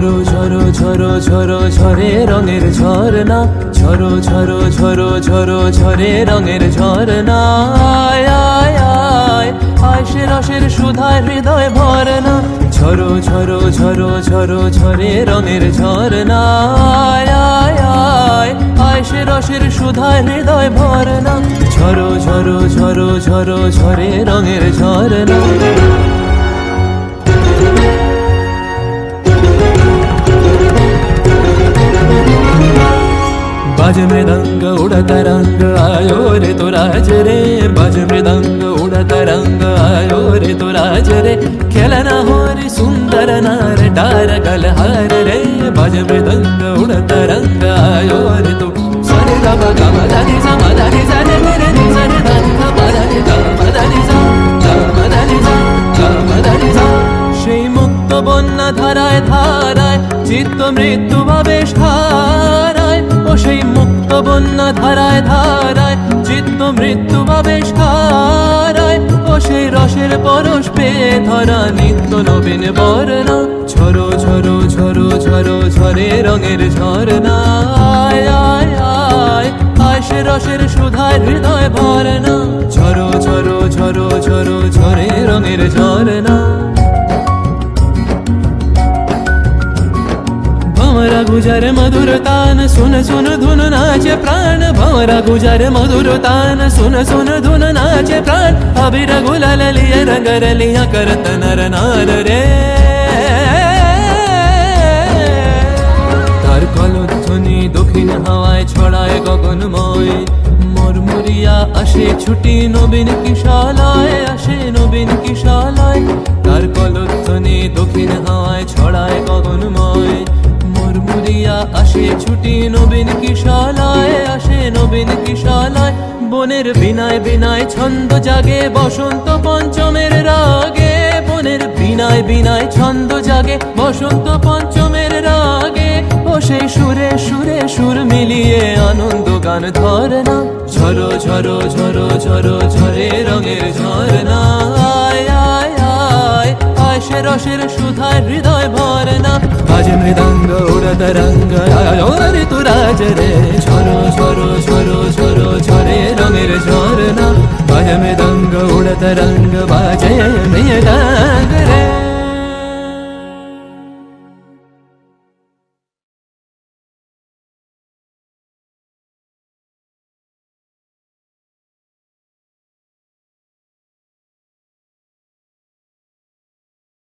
ঝরো ঝরো ঝরো ঝরো ঝরে রঙের ঝরনা ঝরো ঝরো ঝরো ঝরো ঝরে রঙের ঝরনা আয় আয় আয় আয় সে রসের সুধায় হৃদয় ভরনা ঝরো ঝরো ঝরো ঝরো ঝরে রঙের ঝরনা আয় আয় আয় আয় রসের সুধায় হৃদয় ভরনা ঝরো ঝরো ঝরো ঝরো ঝরে রঙের ঝরনা बाज मृदंग उड़त रंग आयो रे तो राज रे बाज मृदंग उड़त रंग आयो रे तो राज रे खेलना हो रे सुंदर नार डार गलहार रे बाज मृदंग उड़त रंग आयो रे तो सरे गा मा गा मा दा नि सा मा दा नि सा रे रे रे नि सा रे दा नि सा मा दा नि गा मा दा नि सा गा मा दा नि सा गा मा दा नि सा সেই মুক্ত বন্যা ধারায় ধারায় চিত্ত মৃত্যু ভাবে ধারায় ও সেই মুক্ত বন্যা ধারায় ধারায়, চিত্ত মৃত্যু ভাবে ধারায় ও সেই রসের পরশ পেয়ে ধরা নিত্য নবীন বর্ণা, ঝরো ঝরো ঝরো ঝরো, ঝরে রঙের ঝরনা আয় রসের সুধায় হৃদয় ভরনা ঝরো ঝরো ঝরো ঝরো, ঝরে রঙের ঝরনা भमरा गुजर मधुर तान सुन सुन धुन नाचे प्राण भमरा गुजर मधुर तान सुन सुन धुन नाचे प्राण अबीर गुलाल लिया रंगर लिया करत नर नार रे তার কলধ্বনি দক্ষিণ হাওয়ায় ছড়ায় গগনময় মরমরিয়া আসে ছুটি নবীন কিশালয় আসে নবীন কিশালয় আসে ছুটি নবীন কিশালায়, আসে নবীন কিশালায়। বনের বিনায় বিনায় ছন্দ জাগে, বসন্ত পঞ্চমের রাগে। বনের বিনায় বিনায় ছন্দ জাগে, বসন্ত পঞ্চমের রাগে। ও সেই সুরে সুরে সুর মিলিয়ে আনন্দ গান ধরনা। ঝরো ঝরো ঝরো ঝরো ঝরে রঙের ঝরনা। আয় সে রসের সুধায় হৃদয় ভরনা আজ মৃদঙ্গ উড়ত রঙ্গ ঋতু রাজ রে। ঝরো ঝরো ঝরো ঝরো ঝরে রঙের ঝরনা আজ মৃদঙ্গ উড়ত রঙ্গ বাজে মৃদঙ্গ